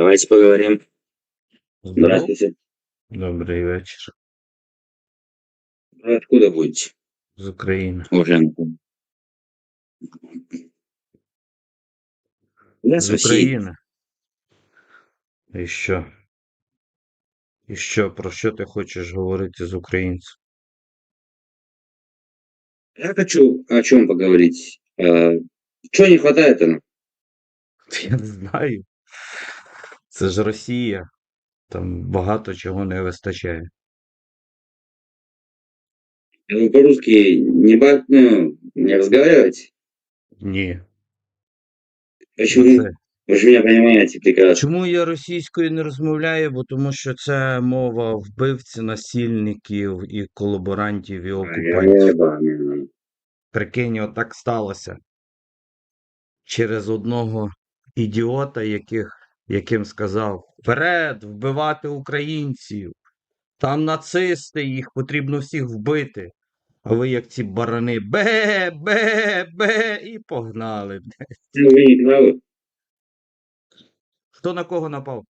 Давайте поговорим. Здоров. Здравствуйте. Добрий вечір. Вы откуда будете, З України. уважаемый? Я с З России. України. І що? І що? Про що ти хочеш говорити з українцем? Я хочу о чем поговорить. Э, Чего не хватает нам? Я не знаю. Це ж Росія. Там багато чого не вистачає. Вы по-русски не, ба- ну, не разговариваете? Ні. Почему? Це- Вы же меня понимаете прекрасно. Чому я російською не розмовляю? Бо тому що це мова вбивці, насильників і колаборантів і окупантів. Ебаный. Прикинь, отак сталося. Через одного ідіота, яких, яким сказав вперед, вбивати українців. Там нацисти, їх потрібно всіх вбити. А ви, як ці барани, бе, бе, бе, і погнали. Ну, Вы не правы. Хто на кого напав?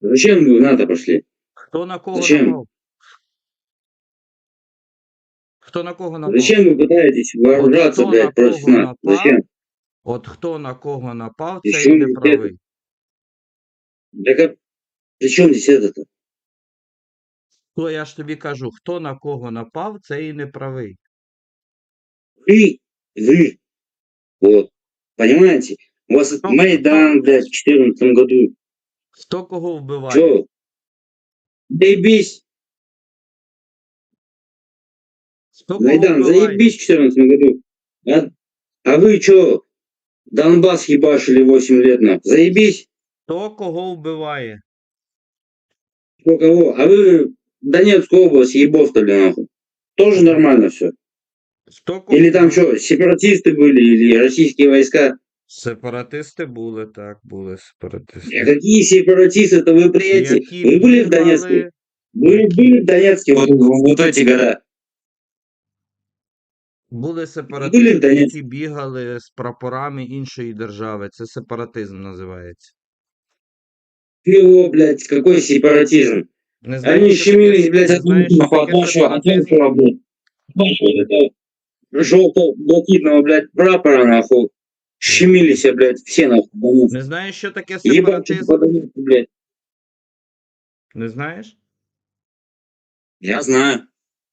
Зачем вы в НАТО пошли? Хто на кого Зачем? напав? Хто на кого напав? Зачем вы пытаетесь вооружаться, кто на блядь, против кого нас? напал? Зачем? От хто на кого напав, І це що і не ви правий. Так а при чем здесь это-то? То я ж тобі кажу, хто на кого напав, це і не правий. Вы, вы, вот, понимаете? У вас Кто- Майдан, блядь, в 2014 году. Хто кого вбиває? Что? Заебись. Хто кого Майдан, вбиває? заебись в 2014 году. А, а вы что? Донбасс ебашили 8 лет на. Заебись. Хто кого вбиває? Кто кого? А вы Донецкую область ебовтали нахуй. Тоже нормально все. Хто кого Или там вбиває? что, сепаратисты были, или российские войска? Сепаратисти були, так, були сепаратисти. А какие сепаратисты-то вы приедете? Які Вы были в бігали- Донецке? Вы были в Донецке вот, вот эти года? Були сепаратисти, які бігали з прапорами іншої держави. Це сепаратизм називається. Чего, блядь, какой сепаратизм? Не знаєш, Они щемились, блядь, от знаєш, що нахуй, от сепаратизм? блядь. Желто-блакитного, блядь, прапора, нахуй. Щемились, блядь, все, нахуй, в Донецке. Не знаєш, що таке сепаратизм? по блядь. Не знаєш? Я знаю.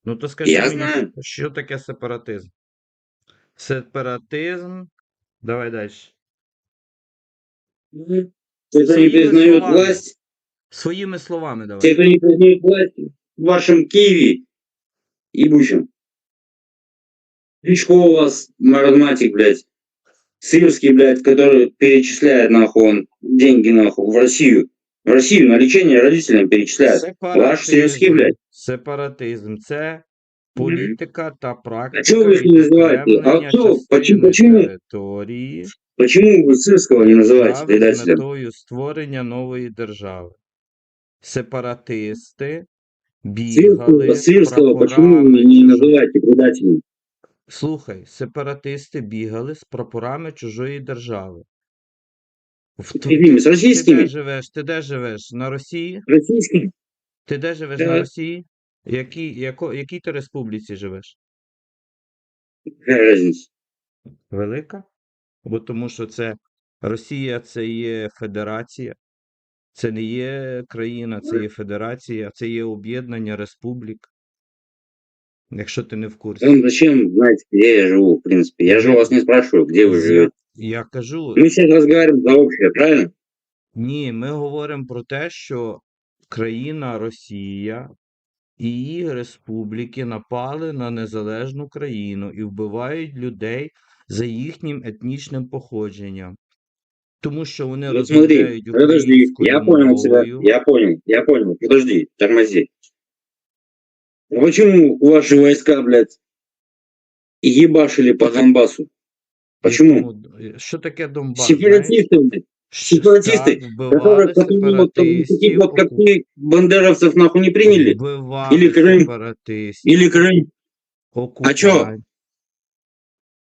Ну то скажи Я мені, знаю. що таке сепаратизм? Сепаратизм. Давай далі. Те, кто не Своими признает словами. власть, Своїми словами давай. те, кто не признает власть в вашем Киеве, ебучем. Кличко у вас маразматик, блядь. Сырский, блядь, который перечисляет, нахуй, он деньги, нахуй, в Россию. В Россию на лечение родителям перечисляет. Ваш сельский, блядь. Сепаратизм це політика та практика чого ви їх не називаєте? А відокремлення хто? частини Почему- почему? території Почему вы Сырского не называете держави з предателем? метою створення нової держави. Сепаратисти Сырского, бігали з Сырского почему вы прапорами не чужої- называете предателем? Слухай, сепаратисти бігали з прапорами чужої держави. В ту- Какими? С Ти де живеш? Ти де живеш? На Росії? Российскими? Ти де живеш Да. на Росії? Якій, яко, якій ти республіці живеш? Разница? Велика? Бо тому що це Росія це є федерація, це не є країна, це є федерація, це є об'єднання республік. Якщо ти не в курсі. Вам зачем знать, где я живу, в принципе? Я же у вас не спрашиваю, где вы живете. Я кажу, Мы сейчас разговариваем за общее, правильно? ні, ми говоримо про те, що країна Росія і її республіки напали на незалежну країну і вбивають людей за їхнім етнічним походженням. Тому що вони смотри, розмовляють подожди, я понял тебя, я понял, я понял, подожди, тормози. А почему ваши войска, блядь, ебашили по Донбассу? Почему? Якому- Що таке Донбас? знаєш? Сепаратисты, блядь, Що сепаратисты, так, которые, вбивали которые вот таких сепаратистів, вот, как оку- ты, бандеровцев нахуй не приняли? вбивали Или Крим, сепаратистів, Или Крым? окупантів. чё?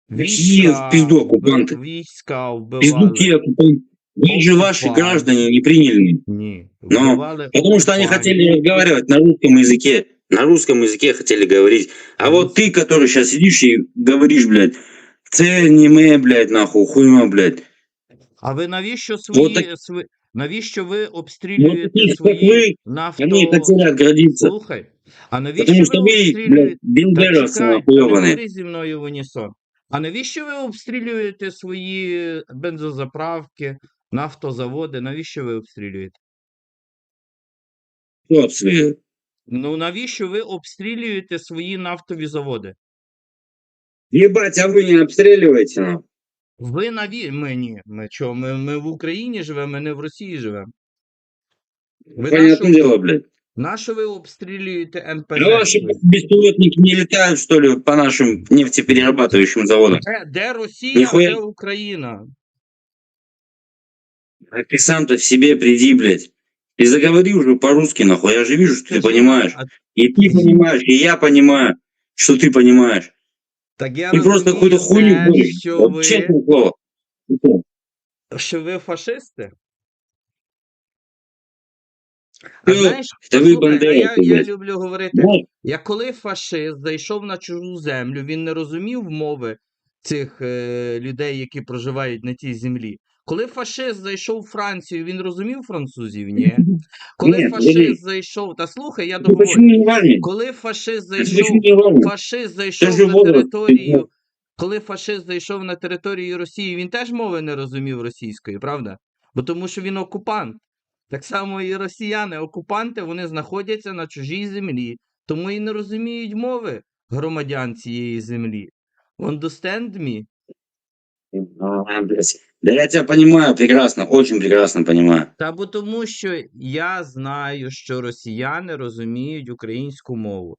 Россия в пизду оккупанты. війська Пизду вбивали. те оккупанты. Вы же ваши Оккупанты. граждане не приняли. Ні, Но, вбивали Потому что они окупантів. хотели разговаривать на русском языке. На русском языке хотели говорить. А вот ты, который сейчас сидишь и говоришь, блядь, це не мы, блядь, нахуй, хуйма, блядь. А ви навіщо свої, Вот так- сви- навіщо ви Вот обстрілюєте такие, как свої вы, нафто... они хотели отгородиться. Слухай, а навіщо Потому ви что вы, блядь, обстрілюєте... Та бендеровцы чекай, нахуй, не ёбаные. говори зі мною в унісон. А навіщо ви обстрілюєте свої бензозаправки, нафтозаводи? Навіщо ви обстрілюєте? Кто обстрелил? Ну навіщо ви обстрілюєте свої нафтові заводи? Ебать, а вы не обстреливаете, нахуй. Ви наві... Ми ні. Ми що, ми, ми в Україні живемо, ми не в Росії живемо. Ви Понятное нащо, дело, блядь. нащо ви обстрілюєте НПЗ? А ваши свої? беспилотники не летают, что ли, по нашим нефтеперерабатывающим заводам? Де, де Росія, а Ніхуя. де Україна? А ты сам-то в себе приди, блядь. И заговори уже по-русски, нахуй. Я же вижу, что ты Скажи, понимаешь. а- И ты понимаешь, и я понимаю, что ты понимаешь. Так я просто какую-то хуйню те, що ви, честное слово. що ви фашисти. А Ти- знаєш, та ви слухай, а бандери, я, я блядь. люблю говорити, Ну, як коли фашист зайшов на чужу землю, він не розумів мови цих е, людей, які проживають на тій землі. Коли фашист зайшов у Францію, він розумів французів? Ні. Коли Ні, фашист Валерій. зайшов, та слухай, я ну договорю. Коли фашист зайшов фашист зайшов на територію. ну. Коли фашист зайшов на територію Росії, він теж мови не розумів російської, правда? Бо тому що він окупант. Так само і росіяни, окупанти, вони знаходяться на чужій землі, тому і не розуміють мови громадян цієї землі. Understand me? А, блядь. Да я тебя понимаю прекрасно, очень прекрасно понимаю. Та бо тому, що я знаю, що росіяни розуміють українську мову.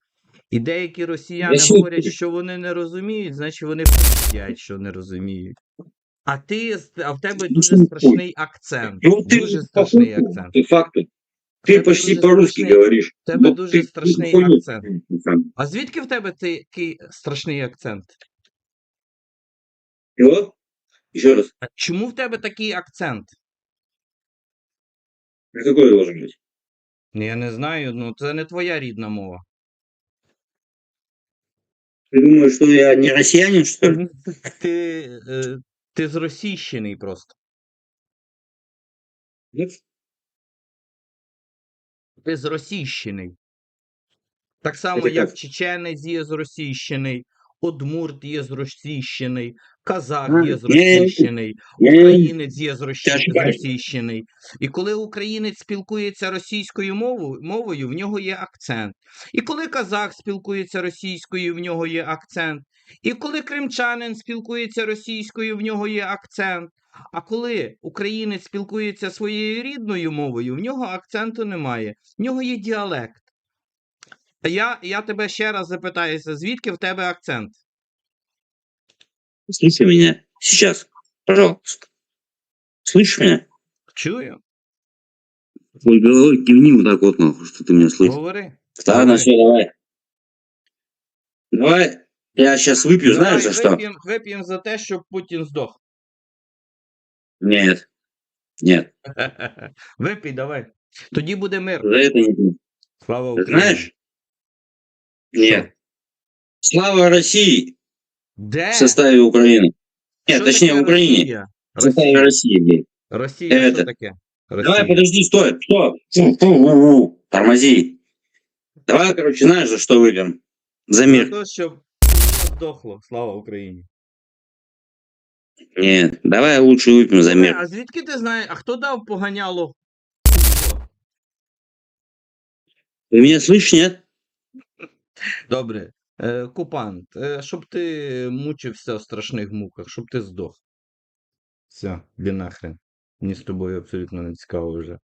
І деякі росіяни що говорять, ти? що вони не розуміють, значить вони п'ять, що не розуміють. А ти з- а в тебе Ну, дуже що ти? страшний акцент. Ну ты Дуже по страшний факту, акцент. Ты факту. В Ты тебе почти дуже по-русски страшний- говоришь. в тебе Вот дуже ты- страшний ты хуйню- акцент. А звідки в тебе такий страшний акцент? Чего? Еще раз. А Чому в тебе такий акцент? Какой должен быть? Ну, Я не знаю, ну це не твоя рідна мова. Ты думаешь, что я не россиянин, что ли? Ти, е, ти зросійщений просто. Нет? Ти зросійщений. Так само, Це як як? чеченець є зросійщений, Удмурт є зросійщений, казах є зросійщений, українець є зросійщений. І коли українець спілкується російською мовою, мовою, в нього є акцент. І коли казах спілкується російською, в нього є акцент. І коли кримчанин спілкується російською, в нього є акцент. А коли українець спілкується своєю рідною мовою, в нього акценту немає, в нього є діалект. Я, я тебе ще раз запитаюся, звідки в тебе акцент? Слыши меня сейчас, пожалуйста. Слышишь меня? Чую. Твой головой кивни вот так вот, нахуй, что ты меня слышишь. Говори. Ладно, Давай. все, давай. Давай, я сейчас выпью, знаешь, за что? вип'ємо вип'єм за те, щоб Путін здох. Нет, нет, Випій, давай. Тоді буде мир. за это не пью. Слава Ты Україні. знаешь? Нет. Слава России Де? в составе Украины. Нет, Що точнее, таке в Украине. Росія? В составе Росія. России, блин. Росія, що Это. таке? Давай, Росія. подожди, стой, стоп. Фу, фу, фу, фу. Тормози. Давай, короче, знаешь, за что выпьем? За За мир. те, щоб здохло. Слава Україні. Нет, давай лучше выпьем за мир. А звідки ти знаєш, а хто дав поганяло? Ты меня слышишь, нет? Добре. Е, Купант, е, щоб ти мучився в страшних муках, щоб ти здох. Все, нахрен. Мені з тобою абсолютно не цікаво вже.